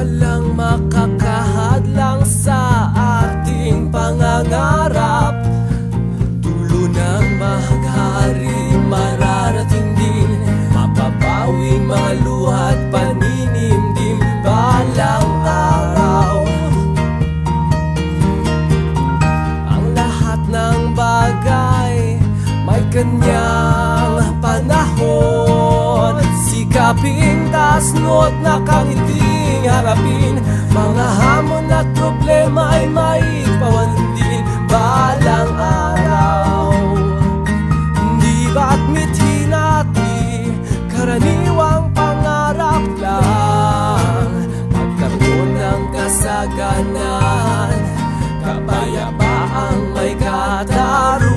Walang makakahadlang sa ating pangangarap. Dulo ng maghari mararating din. Mapapawi mga luha at paninimdim Balang araw. Ang lahat ng bagay may kanyang panahon. Sikaping tasnot na kangiti kangiting harapin. Mga hamon at problema ay maipawan din balang araw Di ba't mithi natin karaniwang pangarap lang. Magkaroon ng kasaganan. Kapayapaang may katarungan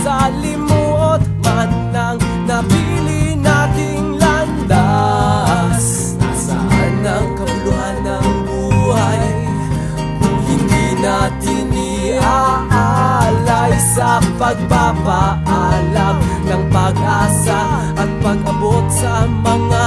Anong salimuot man ang napili nating landas. Nasaan ang kabuluhan ng buhay? Kung hindi natin iaalay sa pagpapaalam ng pag-asa At pag-abot sa mga